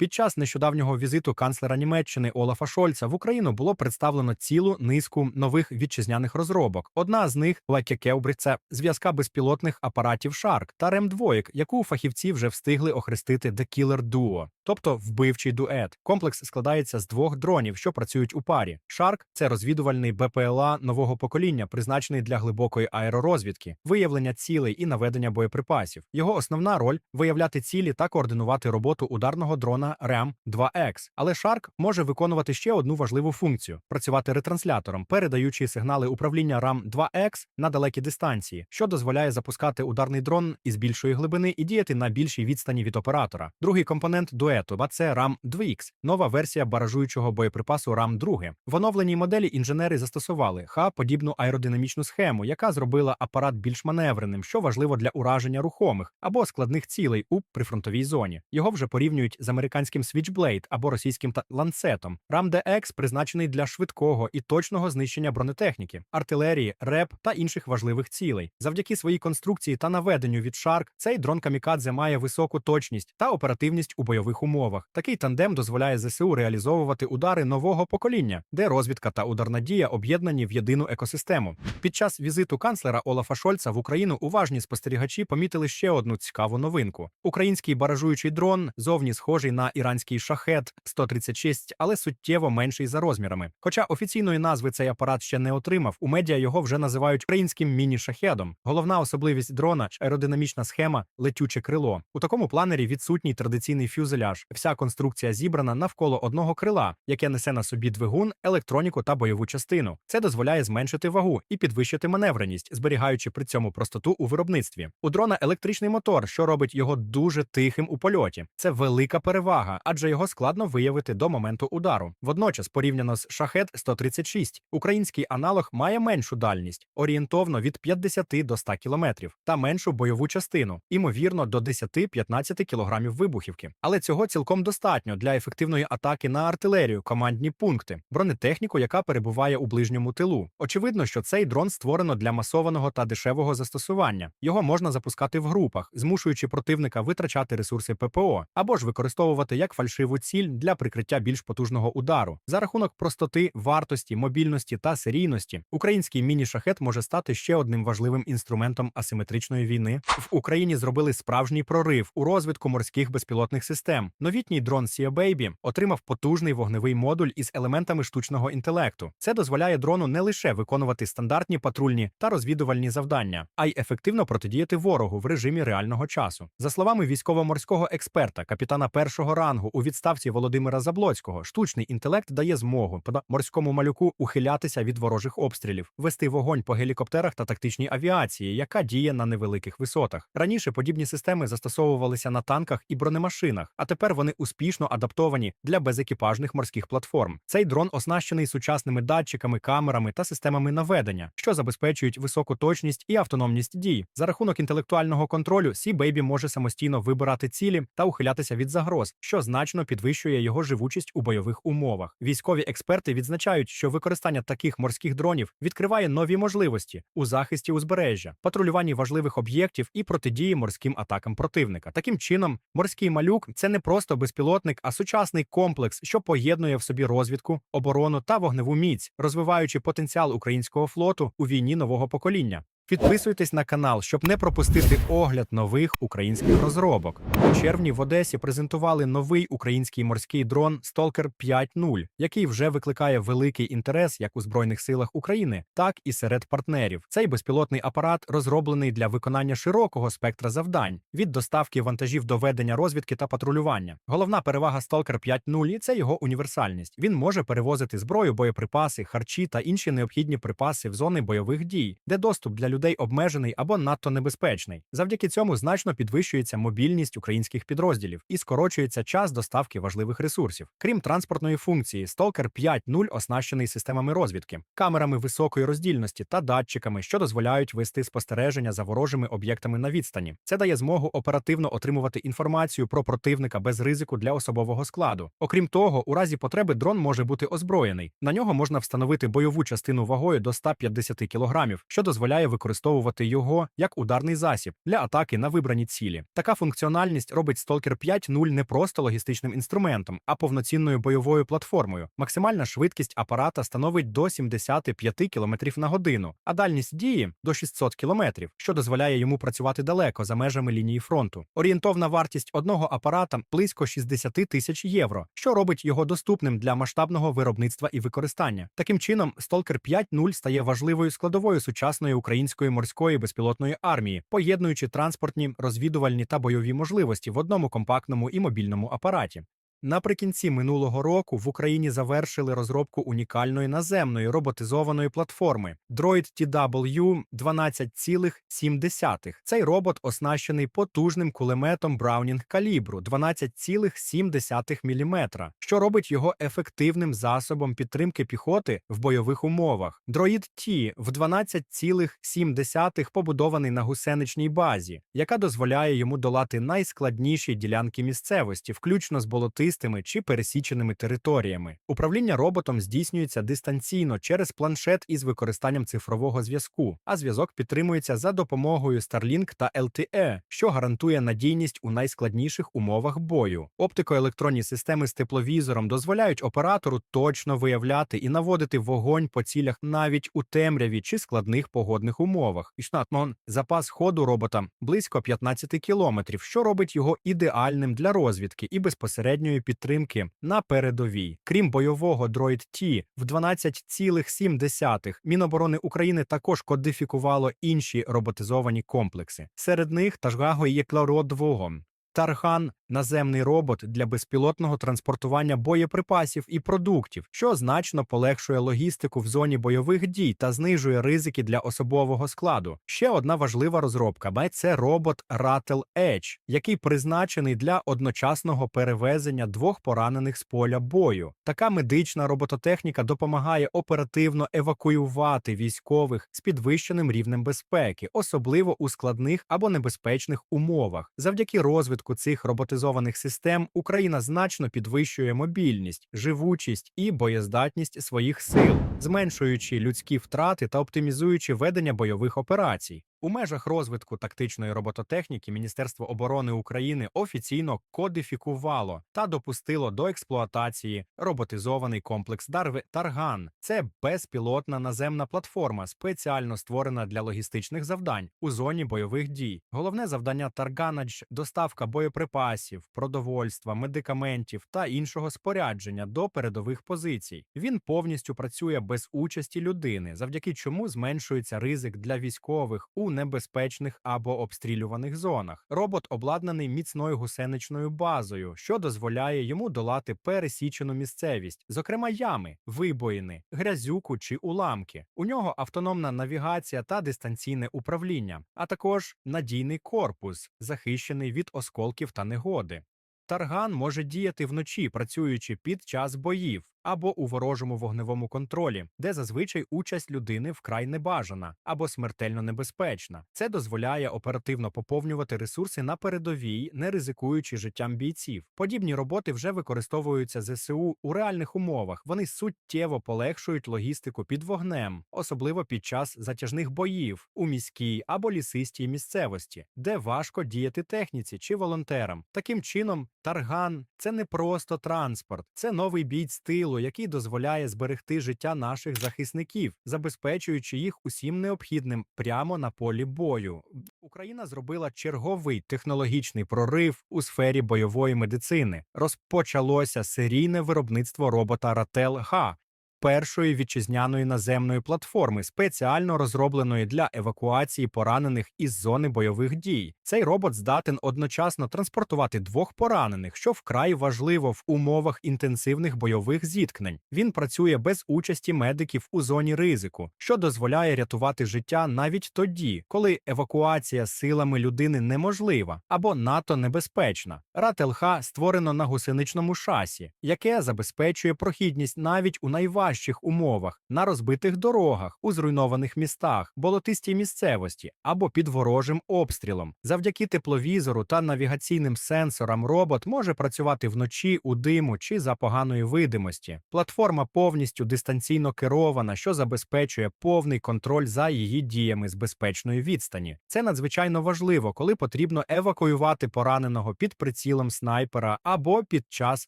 Під час нещодавнього візиту канцлера Німеччини Олафа Шольца в Україну було представлено цілу низку нових вітчизняних розробок. Одна з них Лакекеубрі, це зв'язка безпілотних апаратів Shark та Ремдвоїк, яку фахівці вже встигли охрестити The Killer Duo, тобто вбивчий дует. Комплекс складається з двох дронів, що працюють у парі. Shark – це розвідувальний БПЛА нового покоління, призначений для глибокої аеророзвідки, виявлення цілей і наведення боєприпасів. Його основна роль виявляти цілі та координувати роботу ударного дрона ram 2 x Але Shark може виконувати ще одну важливу функцію працювати ретранслятором, передаючи сигнали управління ram 2 x на далекі дистанції, що дозволяє запускати ударний дрон із більшої глибини і діяти на більшій відстані від оператора. Другий компонент дуету а це ram 2 x нова версія баражуючого боєприпасу ram 2 В оновленій моделі інженери застосували ха подібну аеродинамічну схему, яка зробила апарат більш маневреним, що важливо для ураження рухомих або складних цілей у прифронтовій зоні. Його вже порівнюють з американським Switchblade або російським ланцетом. DX призначений для швидкого і точного знищення бронетехніки, артилерії, РЕП та інших важливих цілей. Завдяки своїй конструкції та наведенню від Shark цей дрон Камікадзе має високу точність та оперативність у бойових умовах. Такий тандем дозволяє ЗСУ реалізовувати удари нового покоління, де розвідка та ударна дія об'єднані в єдину екосистему. Під час візиту канцлера Олафа Шольца в Україну уважні спостерігачі помітили ще одну цікаву новинку: український баражуючий дрон зовні схожий на іранський шахет 136, але суттєво менший за розмірами. Хоча офіційної назви цей апарат ще не отримав, у медіа його вже називають українським міні-шахедом. Головна особливість дрона аеродинамічна схема летюче крило. У такому планері відсутній традиційний фюзеляж. Вся конструкція зібрана навколо одного крила, яке несе на собі двигун, електроніку та бойову частину. Це дозволяє зменшити вагу і підвищити маневреність, зберігаючи при цьому простоту у виробництві. У дрона електричний мотор, що робить його дуже тихим у польоті. Це велика перевага, адже його складно виявити до моменту удару. Водночас, порівняно з шахет 136, український аналог має меншу дальність, орієнтовно від 50 до 100 кілометрів, та меншу бойову частину, імовірно, до 10-15 кілограмів вибухівки. Але цього цілком достатньо для ефективної атаки на артилерію, командні пункти, бронетехніку, яка перебуває у ближньому тилу. Очевидно, що цей дрон створено для масованого та дешевого застосування. Його можна запускати в групах, змушуючи противника витрачати ресурси ППО, або ж використовувати як фальшиву ціль для прикриття більш потужного удару. За рахунок простоти, вартості, мобільності та серійності, український міні-шахет може стати ще одним важливим інструментом асиметричної війни. В Україні зробили справжній прорив у розвитку морських безпілотних систем. Новітній дрон Sea Baby отримав потужний вогневий модуль із елементами штучного інтелекту. Це дозволяє дрону не лише виконувати стандартні патрульні та розвідувальні завдання, а й ефективно протидіяти ворогу в режимі реального часу. За словами військово-морського експерта, капітана першого рангу у відставці Володимира Заблоцького, штучний інтелект дає змогу морському малюку ухилятися від ворожих обстрілів, вести вогонь по гелікоптерах та тактичній авіації, яка діє на невеликих висотах. Раніше подібні системи застосовувалися на танках і бронемашинах, а тепер вони успішно адаптовані для безекіпажних морських платформ. Цей дрон оснащений сучасними датчиками, камерами та системами наведення, що забезпечують високу точність і автономність дій. За рахунок інтелектуального контролю Sea Baby може самостійно вибирати цілі та ухилятися від загроз, що значно підвищує його живучість у бойових умовах. Військові експерти відзначають, що використання таких морських дронів відкриває нові можливості у захисті узбережжя, патрулюванні важливих об'єктів і протидії морським атакам противника. Таким чином, морський малюк це не просто безпілотник, а сучасний комплекс, що поєднує в собі розвідку, оборону та вогневу міць, розвиваючи потенціал українського флоту у війні нового покоління. Підписуйтесь на канал, щоб не пропустити огляд нових українських розробок. У червні в Одесі презентували новий український морський дрон Stalker 5.0, який вже викликає великий інтерес як у Збройних силах України, так і серед партнерів. Цей безпілотний апарат розроблений для виконання широкого спектра завдань від доставки вантажів до ведення розвідки та патрулювання. Головна перевага Stalker 5.0 – це його універсальність. Він може перевозити зброю, боєприпаси, харчі та інші необхідні припаси в зони бойових дій, де доступ для людей обмежений або надто небезпечний. Завдяки цьому значно підвищується мобільність українських підрозділів і скорочується час доставки важливих ресурсів. Крім транспортної функції, Stalker 5.0 оснащений системами розвідки, камерами високої роздільності та датчиками, що дозволяють вести спостереження за ворожими об'єктами на відстані. Це дає змогу оперативно отримувати інформацію про противника без ризику для особового складу. Окрім того, у разі потреби дрон може бути озброєний. На нього можна встановити бойову частину вагою до 150 кг, що дозволяє використовувати використовувати його як ударний засіб для атаки на вибрані цілі. Така функціональність робить Stalker 5.0 не просто логістичним інструментом, а повноцінною бойовою платформою. Максимальна швидкість апарата становить до 75 км на годину, а дальність дії до 600 км, що дозволяє йому працювати далеко за межами лінії фронту. Орієнтовна вартість одного апарата близько 60 тисяч євро, що робить його доступним для масштабного виробництва і використання. Таким чином, Stalker 5.0 стає важливою складовою сучасної української морської безпілотної армії, поєднуючи транспортні, розвідувальні та бойові можливості в одному компактному і мобільному апараті. Наприкінці минулого року в Україні завершили розробку унікальної наземної роботизованої платформи Droid TW 12,7. Цей робот оснащений потужним кулеметом Браунінг калібру 12,7 мм, що робить його ефективним засобом підтримки піхоти в бойових умовах. Droid T в 12,7 побудований на гусеничній базі, яка дозволяє йому долати найскладніші ділянки місцевості, включно з болотистими чи пересіченими територіями. Управління роботом здійснюється дистанційно через планшет із використанням цифрового зв'язку, а зв'язок підтримується за допомогою Starlink та LTE, що гарантує надійність у найскладніших умовах бою. Оптикоелектронні системи з тепловізором дозволяють оператору точно виявляти і наводити вогонь по цілях навіть у темряві чи складних погодних умовах. Ішнатмон запас ходу робота близько 15 кілометрів, що робить його ідеальним для розвідки і безпосередньої підтримки на передовій. Крім бойового Droid T в 12,7 Міноборони України також кодифікувало інші роботизовані комплекси. Серед них Тажгаго і Єклародвого. Тархан наземний робот для безпілотного транспортування боєприпасів і продуктів, що значно полегшує логістику в зоні бойових дій та знижує ризики для особового складу. Ще одна важлива розробка це робот Rattle Edge, який призначений для одночасного перевезення двох поранених з поля бою. Така медична робототехніка допомагає оперативно евакуювати військових з підвищеним рівнем безпеки, особливо у складних або небезпечних умовах. Завдяки розвитку цих роботизованих систем Україна значно підвищує мобільність, живучість і боєздатність своїх сил, зменшуючи людські втрати та оптимізуючи ведення бойових операцій. У межах розвитку тактичної робототехніки Міністерство оборони України офіційно кодифікувало та допустило до експлуатації роботизований комплекс Дарви Тарган. Це безпілотна наземна платформа, спеціально створена для логістичних завдань у зоні бойових дій. Головне завдання Тарганадж – доставка боєприпасів, продовольства, медикаментів та іншого спорядження до передових позицій. Він повністю працює без участі людини, завдяки чому зменшується ризик для військових у небезпечних або обстрілюваних зонах. Робот обладнаний міцною гусеничною базою, що дозволяє йому долати пересічену місцевість, зокрема ями, вибоїни, грязюку чи уламки. У нього автономна навігація та дистанційне управління, а також надійний корпус, захищений від осколків та негоди. Тарган може діяти вночі, працюючи під час боїв або у ворожому вогневому контролі, де зазвичай участь людини вкрай небажана або смертельно небезпечна. Це дозволяє оперативно поповнювати ресурси на передовій, не ризикуючи життям бійців. Подібні роботи вже використовуються ЗСУ у реальних умовах. Вони суттєво полегшують логістику під вогнем, особливо під час затяжних боїв у міській або лісистій місцевості, де важко діяти техніці чи волонтерам. Таким чином, тарган це не просто транспорт, це новий бій стилу, який дозволяє зберегти життя наших захисників, забезпечуючи їх усім необхідним прямо на полі бою. Україна зробила черговий технологічний прорив у сфері бойової медицини. Розпочалося серійне виробництво робота Рател Х. Першої вітчизняної наземної платформи, спеціально розробленої для евакуації поранених із зони бойових дій. Цей робот здатен одночасно транспортувати двох поранених, що вкрай важливо в умовах інтенсивних бойових зіткнень. Він працює без участі медиків у зоні ризику, що дозволяє рятувати життя навіть тоді, коли евакуація силами людини неможлива або надто небезпечна. РАТ-ЛХ створено на гусеничному шасі, яке забезпечує прохідність навіть у найважчі найважчих умовах на розбитих дорогах, у зруйнованих містах, болотистій місцевості або під ворожим обстрілом. Завдяки тепловізору та навігаційним сенсорам робот може працювати вночі у диму чи за поганої видимості. Платформа повністю дистанційно керована, що забезпечує повний контроль за її діями з безпечної відстані. Це надзвичайно важливо, коли потрібно евакуювати пораненого під прицілом снайпера або під час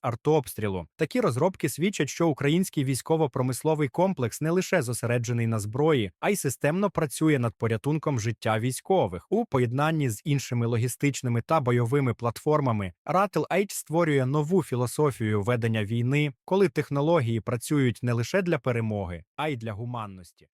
артобстрілу. Такі розробки свідчать, що український військово-промисловий комплекс не лише зосереджений на зброї, а й системно працює над порятунком життя військових у поєднанні з іншими логістичними та бойовими платформами. Rattle Age створює нову філософію ведення війни, коли технології працюють не лише для перемоги, а й для гуманності.